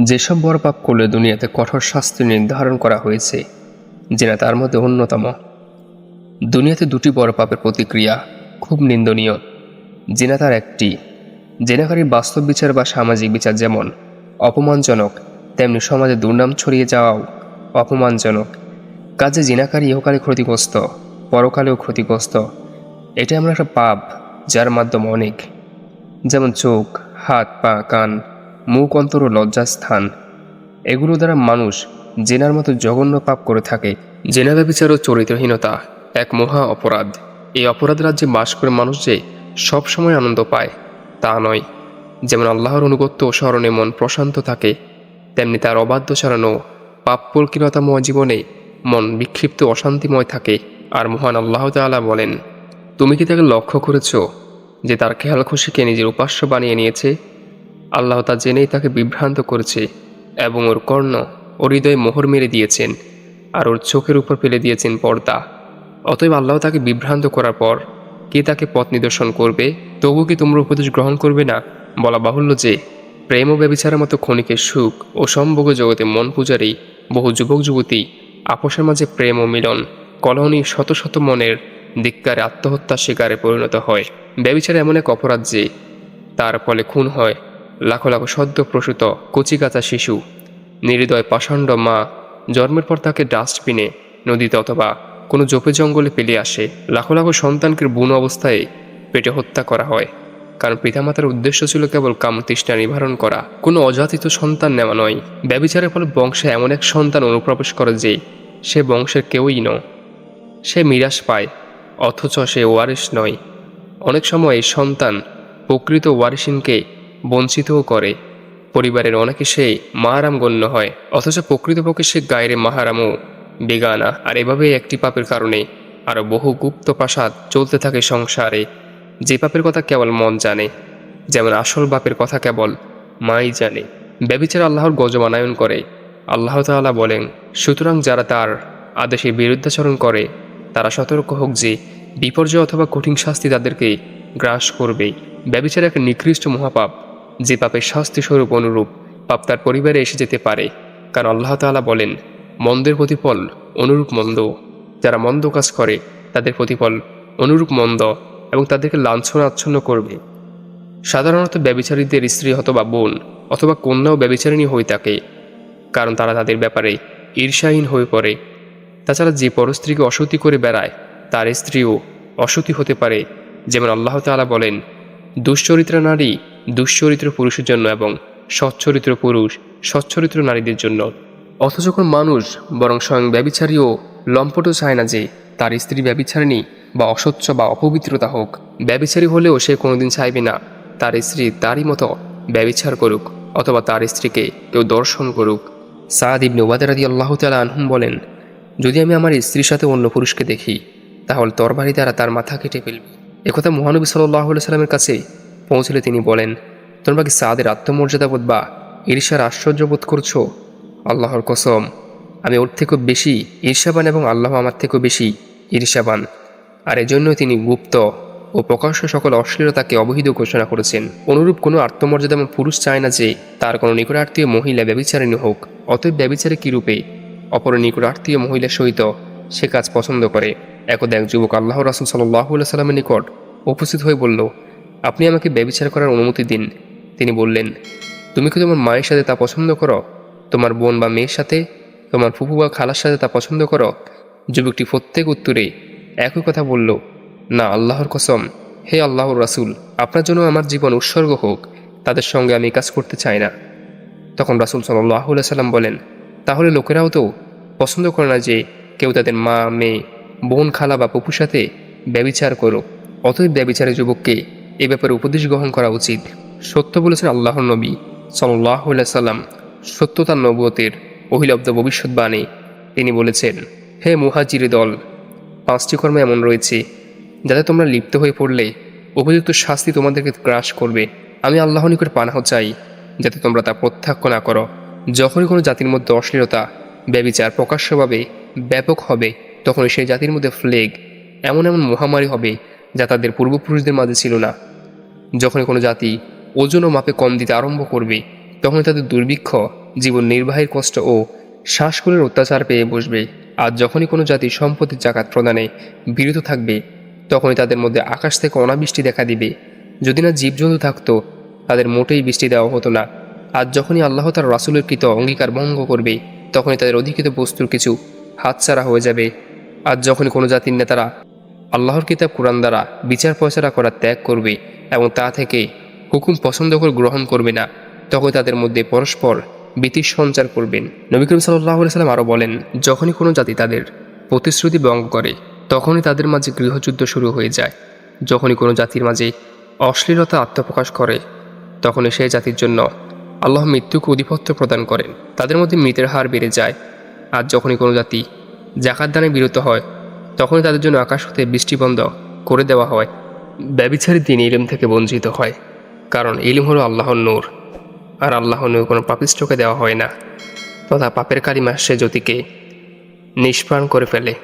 যেসব বড় পাপ করলে দুনিয়াতে কঠোর শাস্তি নির্ধারণ করা হয়েছে জেনা তার মধ্যে অন্যতম। দুনিয়াতে দুটি বড় পাপের প্রতিক্রিয়া খুব নিন্দনীয় জেনা তার একটি। জেনাকারীর বাস্তব বিচার বা সামাজিক বিচার যেমন অপমানজনক, তেমনি সমাজে দুর্নাম ছড়িয়ে যাওয়াও অপমানজনক। কাজে জিনাকারী ইহকালে ক্ষতিগ্রস্ত, পরকালেও ক্ষতিগ্রস্ত এটা এমন একটা পাপ, যার মাধ্যমে অনেক। যেমন চোখ, হাত, পা, কান মুখ অন্তর ও লজ্জাস্থান। এগুলো দ্বারা মানুষ জেনার মতো জঘন্য পাপ করে থাকে জেনা ব্যবচার ও চরিত্রহীনতা এক মহা অপরাধ। এই অপরাধ রাজ্যে বাস করে মানুষ যে সবসময় আনন্দ পায়, তা নয়। যেমন আল্লাহর অনুগত্য ও স্মরণে মন প্রশান্ত থাকে, তেমনি তার অবাধ্য সারানো পাপ পরিকীনতাময় জীবনে মন বিক্ষিপ্ত অশান্তিময় থাকে। আর মহান আল্লাহ তাআলা বলেন, তুমি কি তাকে লক্ষ্য করেছ যে তার খেয়াল খুশিকে নিজের উপাস্য বানিয়ে নিয়েছে? আল্লাহ তা জেনেই তাকে বিভ্রান্ত করেছে এবং ওর কর্ণ ওর হৃদয়ে মোহর মেরে দিয়েছেন আর ওর চোখের উপর ফেলে দিয়েছেন পর্দা। অতএব আল্লাহ তাকে বিভ্রান্ত করার পর কে তাকে পথ নিদর্শন করবে? তবু কি তোমরা উপদেশ গ্রহণ করবে না? বলা বাহুল্য যে প্রেম ও ব্যবিচারের মতো ক্ষণিকের সুখ ও সম্ভোগ জগতে মন পূজারী বহু যুবক যুবতী আপোষের মাঝে প্রেম ও মিলন, কলহনী শত শত মনের দিককারে আত্মহত্যার শিকারে পরিণত হয়। ব্যবিচার এমন এক অপরাধ যে তার ফলে খুন হয় লাখো লাখো সদ্য প্রসূত কচিকাচা শিশু। নির্দয় পাষণ্ড মা জন্মের পর তাকে ডাস্টবিনে, নদীতে অথবা কোনো জোপে জঙ্গলে পেলে আসে। লাখো লাখো সন্তানকে বুন অবস্থায় পেটে হত্যা করা হয়। কারণ পিতামাতার উদ্দেশ্য ছিল কেবল কামতৃষ্ণা নিবারণ করা। কোনো অজাতিত সন্তান নেওয়া নয়। ব্যবিচারের ফলে বংশে এমন এক সন্তান অনুপ্রবেশ করে যে সে বংশের কেউই ন সে মিরাস পায়, অথচ সে ওয়ারিশ নয়। অনেক সময় সন্তান প্রকৃত ওয়ারিসিনকে বঞ্চিতও করে। পরিবারের অনেকে সে মাহারাম গণ্য হয়। অথচ প্রকৃতপক্ষে সে গায়ের মাহারামও বেগানা। আর এভাবে একটি পাপের কারণে আরও বহু গুপ্ত প্রাসাদ চলতে থাকে সংসারে। যে পাপের কথা কেবল মন জানে, যেমন আসল বাপের কথা কেবল মাই জানে। ব্যবিচার আল্লাহর গজমানায়ন করে। আল্লাহ তাআলা বলেন, সুতরাং যারা তার আদেশে বিরুদ্ধাচরণ করে, তারা সতর্ক হোক যে বিপর্যয় অথবা কঠিন শাস্তি তাদেরকে গ্রাস করবে ব্যবিচার এক নিকৃষ্ট মহাপাপ। যে পাপের শাস্তি স্বরূপ অনুরূপ পাপ তার পরিবারে এসে যেতে পারে। কারণ আল্লাহ তাআলা বলেন, মন্দের প্রতিফল অনুরূপ মন্দ। যারা মন্দ কাজ করে, তাদের প্রতিফল অনুরূপ মন্দ এবং তাদেরকে লাঞ্ছনা আচ্ছন্ন করবে। সাধারণত ব্যবিচারীদের স্ত্রী অথবা বোন অথবা কন্যাও ব্যবিচারিণী হয়ে থাকে, কারণ তারা তাদের ব্যাপারে ঈর্ষাহীন হয়ে পড়ে। তাছাড়া যে পরস্ত্রীকে অসতী করে বেড়ায়, তার স্ত্রীও অসতী হতে পারে। যেমন আল্লাহ তাআলা বলেন, দুশ্চরিত্র নারী দুশ্চরিত্র পুরুষের জন্য এবং সচ্চরিত্র পুরুষ সচ্চরিত্র নারীদের জন্য। অথচ কোন মানুষ বরং স্বয়ং ব্যবিচারীও লম্পটও চায় না যে তার স্ত্রী ব্যবিচারিণী বা অস্বচ্ছ বা অপবিত্রতা হোক। ব্যবিচারী হলেও সে কোনোদিন চাইবে না তার স্ত্রী তারই মতো ব্যবিচার করুক অথবা তার স্ত্রীকে কেউ দর্শন করুক। সাদ ইবনে ওবাদারাদি আল্লাহ তালা আনহুম বলেন, যদি আমি আমার স্ত্রীর সাথে অন্য পুরুষকে দেখি, তাহলে তরবারি দ্বারা তার মাথা কেটে ফেলবে। একথা মহানবী সাল্লাহ সাল্লামের কাছে পৌঁছলে তিনি বলেন, তোমরা কি সাদের আত্মমর্যাদাবোধ বা ঈর্ষার আশ্চর্যবোধ করছ? আল্লাহর কসম, আমি ওর থেকেও বেশি ঈর্ষাবান এবং আল্লাহ আমার থেকেও বেশি ঈর্ষাবান। আর এজন্য তিনি গুপ্ত ও প্রকাশ্য সকল অশ্লীলতাকে অবহিত ঘোষণা করেছেন। অনুরূপ কোনো আত্মমর্যাদাবান পুরুষ চায় না যে তার কোনো নিকটার্থীয় মহিলা ব্যবিচারিণী হোক, অতএব ব্যবিচারে কী রূপে? অপর নিকটার্থীয় মহিলার সহিত সে কাজ পছন্দ করে। একদা এক যুবক আল্লাহ রাসুল সাল্লাহ সাল্লামের নিকট উপস্থিত হয়ে বলল আপনি আমাকে ব্যবিচার করার অনুমতি দিন। তিনি বললেন, তুমি কি তোমার মায়ের সাথে তা পছন্দ করো? তোমার বোন বা মেয়ের সাথে? তোমার ফুফু বা খালার সাথে তা পছন্দ করো? যুবকটি প্রত্যেক উত্তরে একই কথা বলল, না, আল্লাহর কসম, হে আল্লাহর রাসুল, আপনার জন্য আমার জীবন উৎসর্গ হোক, তাদের সঙ্গে আমি কাজ করতে চাই না। তখন রাসুল সাল্লাহ সাল্লাম বলেন, তাহলে লোকেরাও তো পছন্দ করে না যে কেউ তাদের মা, মেয়ে, বোন, খালা বা পপুর সাথে ব্যবিচার করুক। অতএব ব্যবিচারের যুবককে এ ব্যাপারে উপদেশ গ্রহণ করা উচিত। সত্য বলেছেন আল্লাহর নবী সাল্লাহ সাল্লাম সত্যতার নবতের অহিলব্ধ ভবিষ্যৎবাণী। তিনি বলেছেন, হে মুহাজিরি দল, পাঁচটি কর্ম এমন রয়েছে, যাতে তোমরা লিপ্ত হয়ে পড়লে উপযুক্ত শাস্তি তোমাদেরকে গ্রাস করবে। আমি আল্লাহ নিকট পানাহ চাই, যাতে তোমরা তা প্রত্যাখ্য না করো। যখনই কোনো জাতির মধ্যে অশ্লীলতা, ব্যবিচার প্রকাশ্যভাবে ব্যাপক হবে তখন সেই জাতির মধ্যে ফ্লেগ এমন এমন মহামারী হবে, যা তাদের পূর্বপুরুষদের মাঝে ছিল না। যখনই কোনো জাতি ওজন ও মাপে কম দিতে আরম্ভ করবে তখন তাদের দুর্ভিক্ষ, জীবন নির্বাহের কষ্ট ও শ্বাসকুলের অত্যাচার পেয়ে বসবে। আর যখনই কোনো জাতি সম্পত্তির জাকাত প্রদানে বিরত থাকবে, তখনই তাদের মধ্যে আকাশ থেকে অনাবৃষ্টি দেখা দিবে। যদি না জীবজন্তু থাকতো, তাদের মোটেই বৃষ্টি দেওয়া হতো না। আর যখনই আল্লাহ তার রাসুলের কৃত অঙ্গীকার ভঙ্গ করবে, তখনই তাদের অধিকৃত বস্তুর কিছু হাতছাড়া হয়ে যাবে। আর যখনই কোনো জাতির নেতারা আল্লাহর কিতাব কোরআন দ্বারা বিচার পয়সারা করা ত্যাগ করবে এবং তা থেকে হুকুম পছন্দ করে গ্রহণ করবে না, তখন তাদের মধ্যে পরস্পর ভীতির সঞ্চার করবেন। নবী করিম সাল্লাহ সাল্লাম আরও বলেন, যখনই কোনো জাতি তাদের প্রতিশ্রুতি ভঙ্গ করে, তখনই তাদের মাঝে গৃহযুদ্ধ শুরু হয়ে যায়। যখনই কোনো জাতির মাঝে অশ্লীলতা আত্মপ্রকাশ করে, তখনই সেই জাতির জন্য আল্লাহ মৃত্যুকে অধিপত্য প্রদান করেন। তাদের মধ্যে মৃতের হার বেড়ে যায়। আর যখনই কোনো জাতি জাকাত দানে বিরত হয়, তখনই তাদের জন্য আকাশ হতে বৃষ্টি বন্ধ করে দেওয়া হয়। ব্যবিচারী দিন ইলিম থেকে বঞ্চিত হয়, কারণ ইলিম হলো আল্লাহর নূর, আর আল্লাহ নূর কোনো পাপিষ্টকে দেওয়া হয় না, তথা পাপের কালিমা সে জ্যোতিকে নিষ্প্রাণ করে ফেলে।